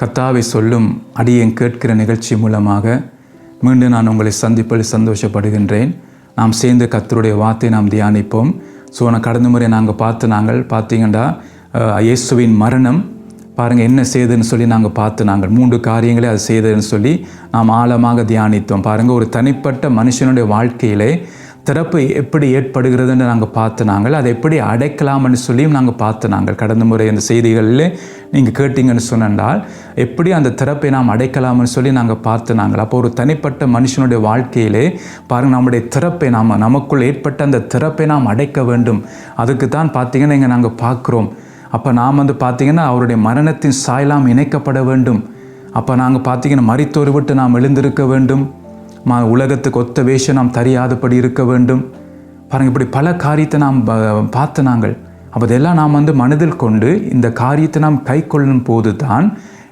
கத்தாவை சொல்லும் அடியேன் கேட்கிற நிகழ்ச்சி மூலமாக மீண்டும் நான் உங்களை சந்திப்பில் சந்தோஷப்படுகின்றேன். நாம் சேர்ந்து கத்தருடைய வார்த்தை நாம் தியானிப்போம். ஸோ நான் கடந்த முறை நாங்கள் பார்த்து நாங்கள் பார்த்தீங்கன்னா இயேசுவின் மரணம் பாருங்கள் என்ன செய்ததுன்னு சொல்லி நாங்கள் பார்த்து நாங்கள் மூன்று காரியங்களே அது செய்ததுன்னு சொல்லி நாம் ஆழமாக தியானித்தோம். பாருங்கள் ஒரு தனிப்பட்ட மனுஷனுடைய வாழ்க்கையிலே திறப்பு எப்படி ஏற்படுகிறதுன்னு நாங்கள் பார்த்து நாங்கள் அதை எப்படி அடைக்கலாம்னு சொல்லியும் நாங்கள் பார்த்து நாங்கள். கடந்த முறை அந்த செய்திகளில் நீங்கள் கேட்டிங்கன்னு சொன்னால் எப்படி அந்த திறப்பை நாம் அடைக்கலாம்னு சொல்லி நாங்கள் பார்த்து நாங்கள். அப்போ ஒரு தனிப்பட்ட மனுஷனுடைய வாழ்க்கையிலே பாருங்கள் நம்முடைய திறப்பை நாம் நமக்குள் ஏற்பட்ட அந்த திறப்பை நாம் அடைக்க வேண்டும். அதுக்கு தான் பார்த்தீங்கன்னா இங்கே நாங்கள் பார்க்குறோம். அப்போ நாம் வந்து பார்த்தீங்கன்னா அவருடைய மரணத்தின் சாயலாம் இணைக்கப்பட வேண்டும். அப்போ நாங்கள் பார்த்தீங்கன்னா மரித்தோர் விட்டு நாம் எழுந்திருக்க வேண்டும். மா உலகத்துக்கு ஒத்த வேஷம் நாம் தெரியாதபடி இருக்க வேண்டும். பாருங்கள் இப்படி பல காரியத்தை நாம் பார்த்து நாங்கள். அப்போ இதெல்லாம் நாம் வந்து மனதில் கொண்டு இந்த காரியத்தை நாம் கை கொள்ளும் போது தான்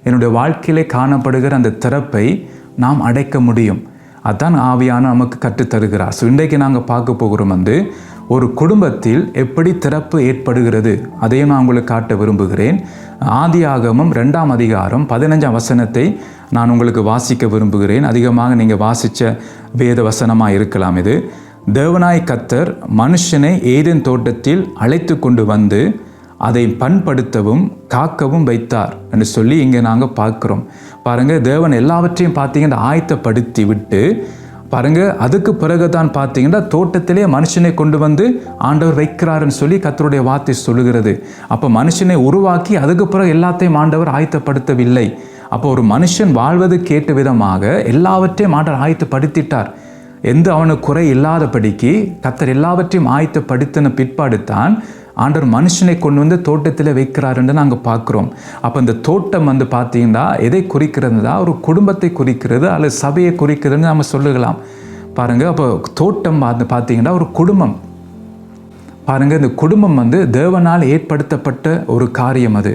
என்னுடைய வாழ்க்கையிலே காணப்படுகிற அந்த திறப்பை நாம் அடைக்க முடியும். அதான் ஆவியான நமக்கு கற்றுத்தருகிறார். ஸோ இன்றைக்கு நாங்கள் பார்க்க போகிறோம் வந்து ஒரு குடும்பத்தில் எப்படி திறப்பு ஏற்படுகிறது? அதையும் நான் உங்களுக்கு காட்ட விரும்புகிறேன். ஆதி ஆகமம் ரெண்டாம் அதிகாரம் பதினஞ்சாம் வசனத்தை நான் உங்களுக்கு வாசிக்க விரும்புகிறேன். அதிகமாக நீங்கள் வாசித்த வேத வசனமாக இருக்கலாம் இது. தேவனாய் கத்தர் மனுஷனை ஏதேன் தோட்டத்தில் அழைத்து கொண்டு வந்து அதை பண்படுத்தவும் காக்கவும் வைத்தார் என்று சொல்லி இங்கே நாங்கள் பார்க்குறோம். பாருங்கள் தேவன் எல்லாவற்றையும் பார்த்தீங்கன்னா ஆயத்தப்படுத்தி விட்டு பாருங்க அதுக்கு பிறகு தான் பார்த்தீங்கன்னா தோட்டத்திலே மனுஷனை கொண்டு வந்து ஆண்டவர் வைக்கிறாருன்னு சொல்லி கத்தருடைய வார்த்தை சொல்லுகிறது. அப்போ மனுஷனை உருவாக்கி அதுக்கு பிறகு எல்லாத்தையும் ஆண்டவர் ஆயத்தப்படுத்தவில்லை. அப்போ ஒரு மனுஷன் வாழ்வது கேட்ட விதமாக எல்லாவற்றையும் ஆண்டவர் ஆயத்தப்படுத்திட்டார். எந்த அவனுக்கு குறை இல்லாதபடிக்கு கத்தர் எல்லாவற்றையும் ஆயத்தப்படுத்தின பிற்பாடு தான் ஆண்டவர் மனுஷனை கொண்டு வந்து தோட்டத்தில் வைக்கிறாருன்னு நாங்கள் பார்க்குறோம். அப்போ இந்த தோட்டம் வந்து பார்த்தீங்கன்னா எதை குறிக்கிறதுனா ஒரு குடும்பத்தை குறிக்கிறது அல்லது சபையை குறிக்கிறதுன்னு நம்ம சொல்லுகலாம். பாருங்கள் அப்போ தோட்டம் வந்து பார்த்தீங்கன்னா ஒரு குடும்பம். பாருங்கள் இந்த குடும்பம் வந்து தேவனால் ஏற்படுத்தப்பட்ட ஒரு காரியம் அது.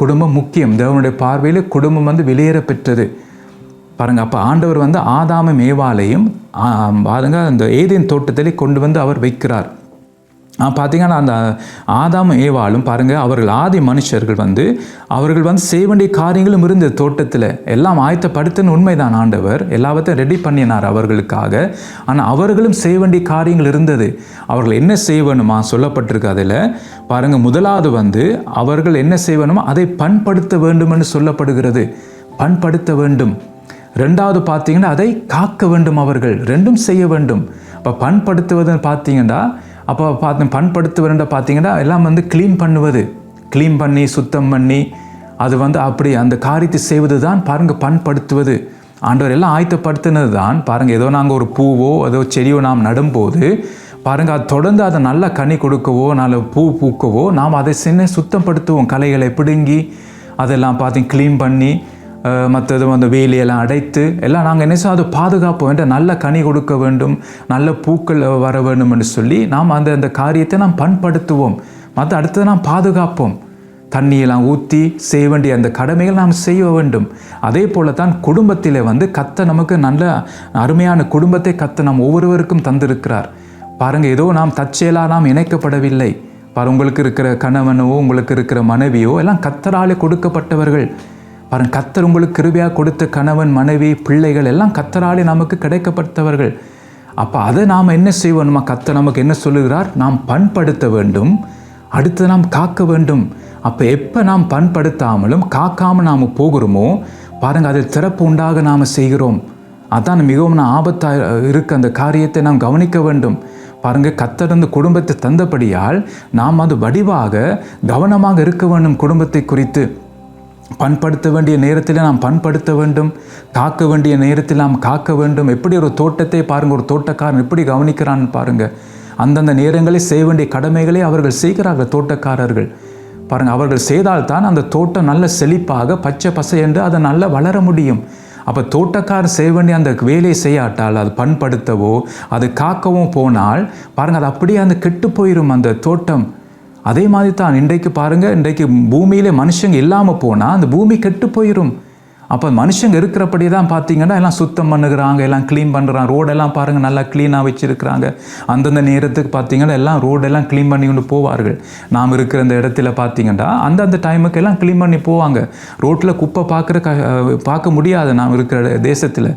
குடும்பம் முக்கியம். தேவனுடைய பார்வையில் குடும்பம் வந்து வெளியேற பெற்றது. பாருங்க அப்போ ஆண்டவர் வந்து ஆதாமும் மேவாலையும் பாருங்க அந்த ஏதேன் தோட்டத்திலே கொண்டு வந்து அவர் வைக்கிறார். பார்த்தீங்கன்னா அந்த ஆதாமும் ஏவாளும் பாருங்கள் அவர்கள் ஆதி மனுஷர்கள் வந்து அவர்கள் வந்து செய்ய வேண்டிய காரியங்களும் இருந்தது தோட்டத்தில். எல்லாம் ஆயத்தப்படுத்தின உண்மைதான் ஆண்டவர். எல்லாவற்றையும் ரெடி பண்ணினார் அவர்களுக்காக. ஆனால் அவர்களும் செய்ய வேண்டிய காரியங்கள் இருந்தது. அவர்கள் என்ன செய்வணுமா சொல்லப்பட்டிருக்கு அதில். பாருங்கள் முதலாவது வந்து அவர்கள் என்ன செய்வணுமோ அதை பண்படுத்த வேண்டும்னு சொல்லப்படுகிறது. பண்படுத்த வேண்டும். ரெண்டாவது பார்த்தீங்கன்னா அதை காக்க வேண்டும் அவர்கள். ரெண்டும் செய்ய வேண்டும். இப்போ பண்படுத்துவதுன்னு பார்த்தீங்கன்னா அப்போ பார்த்து பண்படுத்துவதுன்ற பார்த்தீங்கன்னா எல்லாம் வந்து க்ளீன் பண்ணுவது. க்ளீன் பண்ணி சுத்தம் பண்ணி அது வந்து அப்படி அந்த காரியத்தை செய்வது தான் பாருங்கள் பண்படுத்துவது. ஆண்டவர் எல்லாம் ஆயத்தப்படுத்தினது தான் பாருங்கள் ஏதோ நாங்கள் ஒரு பூவோ ஏதோ செடியோ நாம் நடும்போது பாருங்கள் அது தொடர்ந்து அதை நல்ல கனி கொடுக்கவோ நல்ல பூ பூக்கவோ நாம் அதை சின்ன சுத்தப்படுத்துவோம். களைகளை பிடுங்கி அதெல்லாம் பார்த்து க்ளீன் பண்ணி மற்றது அந்த வேலியெல்லாம் அடைத்து எல்லாம் நாங்கள் என்ன செய்வோம்? அதை பாதுகாப்போம் என்ற நல்ல கனி கொடுக்க வேண்டும் நல்ல பூக்கள் வர வேண்டும் என்று சொல்லி நாம் அந்த அந்த காரியத்தை நாம் பண்படுத்துவோம். மற்ற அடுத்தது நாம் பாதுகாப்போம். தண்ணியெல்லாம் ஊற்றி செய்ய வேண்டிய அந்த கடமைகள் நாம் செய்ய வேண்டும். அதே போல தான் குடும்பத்திலே வந்து கத்த நமக்கு நல்ல அருமையான குடும்பத்தை கத்த நாம் ஒவ்வொருவருக்கும் தந்திருக்கிறார். பாருங்கள் ஏதோ நாம் தற்செயலாக நாம் இணைக்கப்படவில்லை. பாரு உங்களுக்கு இருக்கிற கணவனோ உங்களுக்கு இருக்கிற மனைவியோ எல்லாம் கத்தராலே கொடுக்கப்பட்டவர்கள். பாருங்க கத்தர் உங்களுக்கு கிருபையாக கொடுத்த கணவன் மனைவி பிள்ளைகள் எல்லாம் கத்தராலே நமக்கு கிடைக்கப்பட்டவர்கள். அப்போ அதை நாம் என்ன செய்வோம்மா? கத்தர் நமக்கு என்ன சொல்லுகிறார்? நாம் பண்படுத்த வேண்டும் அடுத்து நாம் காக்க வேண்டும். அப்போ எப்போ நாம் பண்படுத்தாமலும் காக்காமல் நாம் போகிறோமோ பாருங்கள் அதில் திறப்பு உண்டாக நாம் செய்கிறோம். அதான் மிகவும் நான் ஆபத்தாக இருக்க அந்த காரியத்தை நாம் கவனிக்க வேண்டும். பாருங்கள் கத்தர் குடும்பத்தை தந்தபடியால் நாம் அது வடிவாக கவனமாக இருக்க வேண்டும் குடும்பத்தை குறித்து. பண்படுத்த வேண்டிய நேரத்தில் நாம் பண்படுத்த வேண்டும். காக்க வேண்டிய நேரத்தில் நாம் காக்க வேண்டும். எப்படி ஒரு தோட்டத்தை பாருங்கள் ஒரு தோட்டக்காரன் எப்படி கவனிக்கிறான்னு பாருங்கள் அந்தந்த நேரங்களில் செய்ய வேண்டிய கடமைகளை அவர்கள் செய்கிறார்கள் தோட்டக்காரர்கள். பாருங்கள் அவர்கள் செய்தால்தான் அந்த தோட்டம் நல்ல செழிப்பாக பச்சை பசை என்று அதை நல்லா வளர முடியும். அப்போ தோட்டக்காரர் செய்ய வேண்டிய அந்த வேலையை செய்யாட்டால் அது பண்படுத்தவோ அது காக்கவும் போனால் பாருங்கள் அது அப்படியே அந்த கெட்டு போயிடும் அந்த தோட்டம். அதே மாதிரி தான் இன்றைக்கு பாருங்கள் இன்றைக்கு பூமியிலே மனுஷங்க இல்லாமல் போனால் அந்த பூமி கெட்டு போயிடும் அப்போ மனுஷங்க இருக்கிறபடி தான் பார்த்தீங்கன்னா எல்லாம் சுத்தம் பண்ணுகிறாங்க எல்லாம் க்ளீன் பண்ணுறாங்க ரோடெல்லாம் பாருங்கள் நல்லா க்ளீனாக வச்சுருக்கிறாங்க. அந்தந்த நேரத்துக்கு பார்த்தீங்கன்னா எல்லாம் ரோடெல்லாம் க்ளீன் பண்ணி கொண்டு போவார்கள். நாம் இருக்கிற இந்த இடத்துல பார்த்தீங்கன்னா அந்தந்த டைமுக்கு எல்லாம் க்ளீன் பண்ணி போவாங்க. ரோட்டில் குப்பை பார்க்குற க பார்க்க முடியாது நாம் இருக்கிற தேசத்தில்.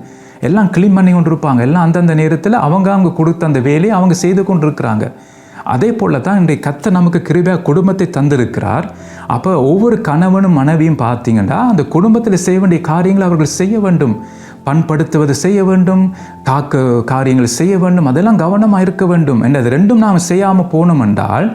எல்லாம் க்ளீன் பண்ணி கொண்டு இருப்பாங்க எல்லாம் அந்தந்த நேரத்தில் அவங்க அவங்க கொடுத்த அந்த வேலையை அவங்க செய்து கொண்டு இருக்கிறாங்க அதே போல தான் இன்றைய கத்த நமக்கு கிருபையாக குடும்பத்தை தந்திருக்கிறார். அப்போ ஒவ்வொரு கணவனும் மனைவியும் பார்த்தீங்கன்னா அந்த குடும்பத்தில் செய்ய வேண்டிய காரியங்களை அவர்கள் செய்ய வேண்டும். பண்படுத்துவது செய்ய வேண்டும் காக்க காரியங்கள் செய்ய வேண்டும் அதெல்லாம் கவனமாக இருக்க வேண்டும். என்றது ரெண்டும் நாம் செய்யாமல் போனோம் என்றால்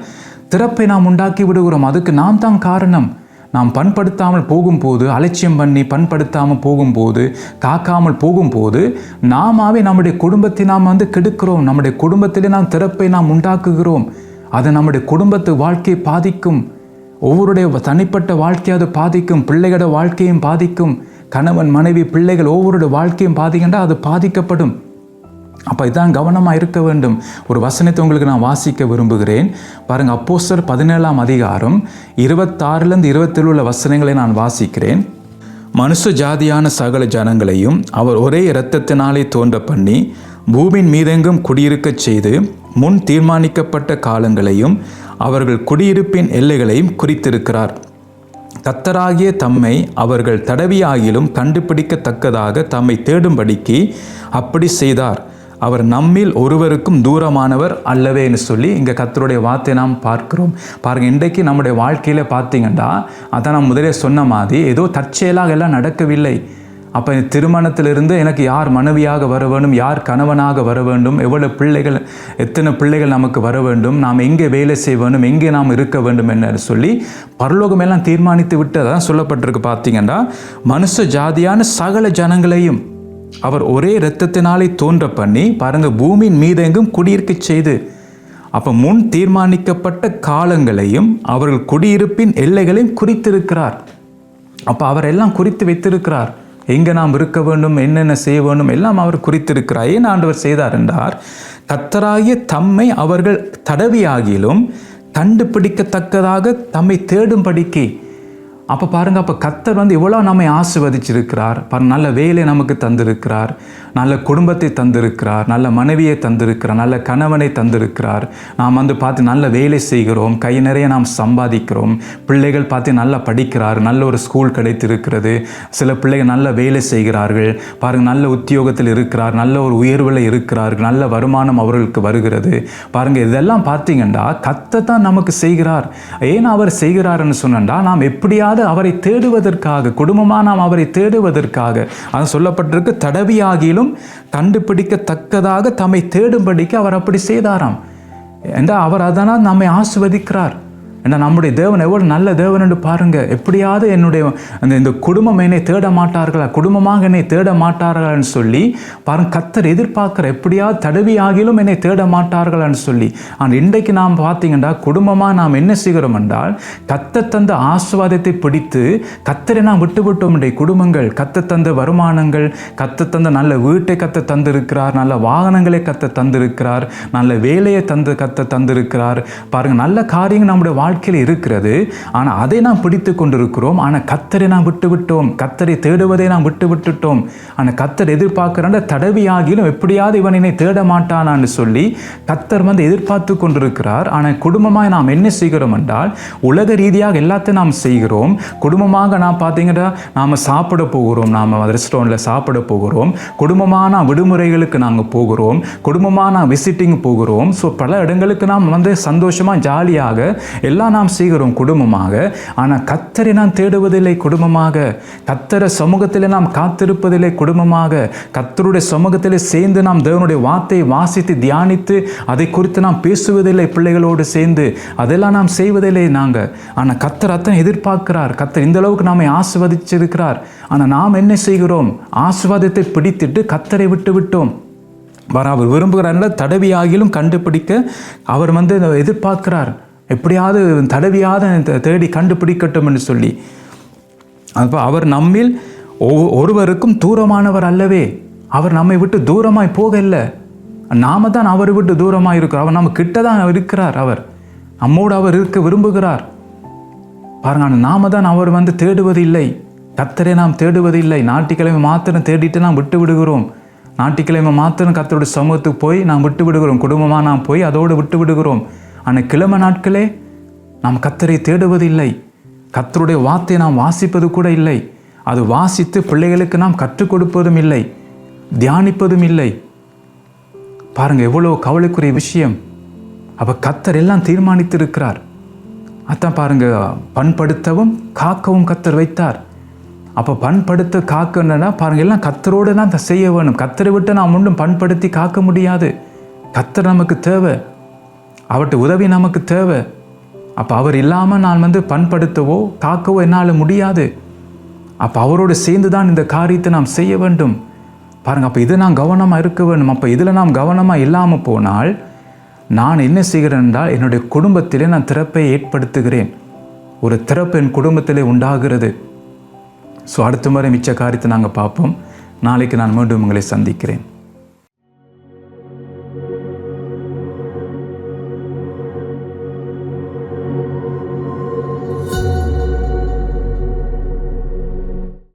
திறப்பை நாம் உண்டாக்கி விடுகிறோம். அதுக்கு நாம் தான் காரணம். நாம் பண்படுத்தாமல் போகும்போது அலட்சியம் பண்ணி பண்படுத்தாமல் போகும்போது காக்காமல் போகும்போது நாமாவே நம்முடைய குடும்பத்தை நாம் வந்து கெடுக்கிறோம். நம்முடைய குடும்பத்திலே நாம் திறப்பை நாம் உண்டாக்குகிறோம். அது நம்முடைய குடும்பத்து வாழ்க்கையை பாதிக்கும். ஒவ்வொருடைய தனிப்பட்ட வாழ்க்கையை அது பாதிக்கும். பிள்ளைகளோட வாழ்க்கையும் பாதிக்கும். கணவன் மனைவி பிள்ளைகள் ஒவ்வொருடைய வாழ்க்கையும் பாதிக்கின்றா அது பாதிக்கப்படும். அப்போ இதான் கவனமாக இருக்க வேண்டும். ஒரு வசனத்தை உங்களுக்கு நான் வாசிக்க விரும்புகிறேன். பாருங்க அப்போஸ்டர் பதினேழாம் அதிகாரம் இருபத்தாறுலேருந்து இருபத்தேழு உள்ள வசனங்களை நான் வாசிக்கிறேன். மனுஷ ஜாதியான சகல ஜனங்களையும் அவர் ஒரே இரத்தத்தினாலே தோன்ற பண்ணி பூமியின் மீதெங்கும் குடியிருக்கச் செய்து முன் தீர்மானிக்கப்பட்ட காலங்களையும் அவர்கள் குடியிருப்பின் எல்லைகளையும் குறித்திருக்கிறார். கத்தராகிய தம்மை அவர்கள் தடவியாகிலும் கண்டுபிடிக்கத்தக்கதாக தம்மை தேடும்படிக்கு அப்படி செய்தார். அவர் நம்மில் ஒருவருக்கும் தூரமானவர் அல்லவேன்னு சொல்லி இங்கே கத்தருடைய வார்த்தை நாம் பார்க்கிறோம். பாருங்கள் இன்றைக்கு நம்முடைய வாழ்க்கையில் பார்த்தீங்கன்னா அதான் நான் முதலே சொன்ன மாதிரி ஏதோ தற்செயலாக எல்லாம் நடக்கவில்லை. அப்போ திருமணத்திலிருந்து எனக்கு யார் மனைவியாக வர வேண்டும் யார் கணவனாக வர வேண்டும் எவ்வளவு பிள்ளைகள் எத்தனை பிள்ளைகள் நமக்கு வர வேண்டும் நாம் எங்கே வேலை செய்ய வேண்டும் எங்கே நாம் இருக்க வேண்டும் என்று சொல்லி பரலோகமெல்லாம் தீர்மானித்து விட்டு அதான் சொல்லப்பட்டிருக்கு. பார்த்தீங்கன்னா மனுஷ ஜாதியான சகல ஜனங்களையும் அவர் ஒரே இரத்தத்தினாலே தோன்ற பண்ணி பாருங்க பூமியின் மீதெங்கும் குடியிருக்கச் செய்து. அப்போ முன் தீர்மானிக்கப்பட்ட காலங்களையும் அவர்கள் குடியிருப்பின் எல்லைகளையும் குறித்திருக்கிறார். அப்போ அவர் எல்லாம் குறித்து வைத்திருக்கிறார். எங்கே நாம் இருக்க வேண்டும் என்னென்ன செய்ய வேண்டும் எல்லாம் அவர் குறித்திருக்கிறார். ஏன் ஆண்டவர் செய்தார் என்றார்? கத்தராகிய தம்மை அவர்கள் தடவியாகிலும் கண்டுபிடிக்கத்தக்கதாக தம்மை தேடும்படிக்கு அப்போ பாருங்கள் அப்போ கத்தர் வந்து இவ்வளோ நம்மை ஆசிர்வதிச்சிருக்கிறார். பாரு நல்ல வேலை நமக்கு தந்திருக்கிறார். நல்ல குடும்பத்தை தந்திருக்கிறார். நல்ல மனைவியை தந்திருக்கிறார். நல்ல கணவனை தந்திருக்கிறார். நாம் வந்து பார்த்து நல்ல வேலை செய்கிறோம். கை நிறைய நாம் சம்பாதிக்கிறோம். பிள்ளைகள் பார்த்து நல்லா படிக்கிறார். நல்ல ஒரு ஸ்கூல் கிடைத்திருக்கிறது. சில பிள்ளைகள் நல்ல வேலை செய்கிறார்கள். பாருங்கள் நல்ல உத்தியோகத்தில் இருக்கிறார். நல்ல ஒரு உயர்வில் இருக்கிறார்கள். நல்ல வருமானம் அவர்களுக்கு வருகிறது. பாருங்கள் இதெல்லாம் பார்த்தீங்கன்னா கத்தை தான் நமக்கு செய்கிறார். ஏன் அவர் செய்கிறார்னு சொன்னா நாம் எப்படியாவது அவரை தேடுவதற்காக குடும்பமாக நாம் அவரை தேடுவதற்காக அது சொல்லப்பட்டிருக்கு தடவியாகிலும் கண்டுபிடிக்கத்தக்கதாக தம்மை தேடும்படிக்கு அவர் அப்படி செய்தாராம். என்றால் அவர் அதனால் நம்மை ஆஸ்வதிக்கிறார் ஏன்னா நம்முடைய தேவன் எவ்வளோ நல்ல தேவன் என்று பாருங்கள் எப்படியாவது என்னுடைய அந்த இந்த குடும்பம் என்னை தேட மாட்டார்களா? குடும்பமாக என்னை தேட மாட்டார்களான்னு சொல்லி பாருங்க கத்தர் எதிர்பார்க்குற எப்படியாவது தடவி ஆகிலும் என்னை தேட மாட்டார்களான்னு சொல்லி. ஆனால் இன்றைக்கு நாம் பார்த்தீங்கன்னா குடும்பமாக நாம் என்ன செய்கிறோம் என்றால் கத்த தந்த ஆசுவாதத்தை பிடித்து கத்தரை நாம் விட்டு விட்டோம் இன்றைய குடும்பங்கள். கத்த தந்த வருமானங்கள் கத்த தந்த நல்ல வீட்டை கத்த தந்திருக்கிறார் நல்ல வாகனங்களை கத்த தந்திருக்கிறார் நல்ல வேலையை தந்து கத்த தந்திருக்கிறார். பாருங்கள் நல்ல காரியங்கள் நம்முடைய வாழ்க்கையில் இருக்கிறது. ஆனால் அதை நாம் பிடித்து கொண்டிருக்கிறோம். ஆனால் கத்தரை நாம் விட்டு விட்டோம். கத்தரை தேடுவதை நாம் விட்டு விட்டுட்டோம். ஆனால் கத்தர் எதிர்பார்க்கிறாண்ட தடவியாகிலும் எப்படியாவது இவன் என்னை தேட மாட்டானான்னு சொல்லி கத்தர் வந்து எதிர்பார்த்து கொண்டிருக்கிறார். ஆனால் குடும்பமாக நாம் என்ன செய்கிறோம் என்றால் உலக ரீதியாக எல்லாத்தையும் நாம் செய்கிறோம். குடும்பமாக நாம் பார்த்தீங்கன்னா நாம் சாப்பிட போகிறோம். நாம் ரெஸ்டாரண்ட்டில் சாப்பிட போகிறோம். குடும்பமாக நாம் விடுமுறைகளுக்கு நாங்கள் போகிறோம். குடும்பமாக நான் விசிட்டிங் போகிறோம். ஸோ பல இடங்களுக்கு நாம் வந்து சந்தோஷமாக ஜாலியாக எல்லாம் நாம் செய்கிறோம் குடும்பமாக ஆனால் கத்தரை நாம் தேடுவதில்லை குடும்பமாக கத்தர சமூகத்தில் நாம் காத்திருப்பதில்லை குடும்பமாக கத்தருடைய சமூகத்தில் சேர்ந்து நாம் தேவனுடைய வார்த்தையை வாசித்து தியானித்து அதை குறித்து நாம் பேசுவதில்லை பிள்ளைகளோடு சேர்ந்து அதெல்லாம் நாம் செய்வதில்லை நாங்கள். ஆனால் கத்தர் அத்தனை எதிர்பார்க்கிறார். கத்தர் இந்த அளவுக்கு நாமை ஆசிர்வதிச்சிருக்கிறார். ஆனால் நாம் என்ன செய்கிறோம்? ஆசிர்வாதத்தை பிடித்திட்டு கத்தரை விட்டு விட்டோம். வர அவர் விரும்புகிறார் தடவியாகிலும் கண்டுபிடிக்க அவர் வந்து எதிர்பார்க்கிறார். எப்படியாவது தடவியாத தேடி கண்டுபிடிக்கட்டும் என்று சொல்லி. அப்போ அவர் நம்மில் ஒ- ஒருவருக்கும் தூரமானவர் அல்லவே. அவர் நம்மை விட்டு தூரமாய் போகல. நாம தான் அவரை விட்டு தூரமாக இருக்கிறோம். அவர் நம்ம கிட்ட தான் இருக்கிறார் அவர். நம்மோடு அவர் இருக்க விரும்புகிறார். பாருங்க நாம தான் அவர் வந்து தேடுவதில்லை. கத்தரை நாம் தேடுவதில்லை. ஞாயிற்றுக்கிழமை மாத்திரம் தேடிட்டு நாம் விட்டு விடுகிறோம். ஞாயிற்றுக்கிழமை மாத்திரம் கத்தருடைய சமூகத்துக்கு போய் நாம் விட்டு விடுகிறோம். குடும்பமாக நாம் போய் அதோடு விட்டு விடுகிறோம். ஆனால் கிழமை நாட்களே நாம் கத்தரை தேடுவதில்லை. கத்தருடைய வார்த்தையை நாம் வாசிப்பது கூட இல்லை. அது வாசித்து பிள்ளைகளுக்கு நாம் கற்றுக் கொடுப்பதும் இல்லை. தியானிப்பதும் இல்லை. பாருங்க எவ்வளோ கவலைக்குரிய விஷயம். அப்போ கத்தர் எல்லாம் தீர்மானித்திருக்கிறார். அதான் பாருங்க பண்படுத்தவும் காக்கவும் கத்தர் வைத்தார். அப்போ பண்படுத்த காக்கணும்னா பாருங்க எல்லாம் கத்தரோடு தான் செய்ய வேணும். கத்தரை விட்டு நாம் ஒன்றும் பண்படுத்தி காக்க முடியாது. கத்தர் நமக்கு தேவை. அவர்கிட்ட உதவி நமக்கு தேவை. அப்போ அவர் இல்லாமல் நான் வந்து பண்படுத்தவோ காக்கவோ என்னால் முடியாது. அப்போ அவரோடு சேர்ந்து தான் இந்த காரியத்தை நாம் செய்ய வேண்டும். பாருங்கள் அப்போ இதை நான் கவனமாக இருக்க வேண்டும். அப்போ இதில் நாம் கவனமாக இல்லாமல் போனால் நான் என்ன செய்கிறேன் என்றால் என்னுடைய குடும்பத்திலே நான் திறப்பை ஏற்படுத்துகிறேன். ஒரு திறப்பு என் குடும்பத்திலே உண்டாகிறது. ஸோ அடுத்த முறை மிச்ச காரியத்தை நாங்கள் பார்ப்போம். நாளைக்கு நான் மீண்டும் உங்களை சந்திக்கிறேன்.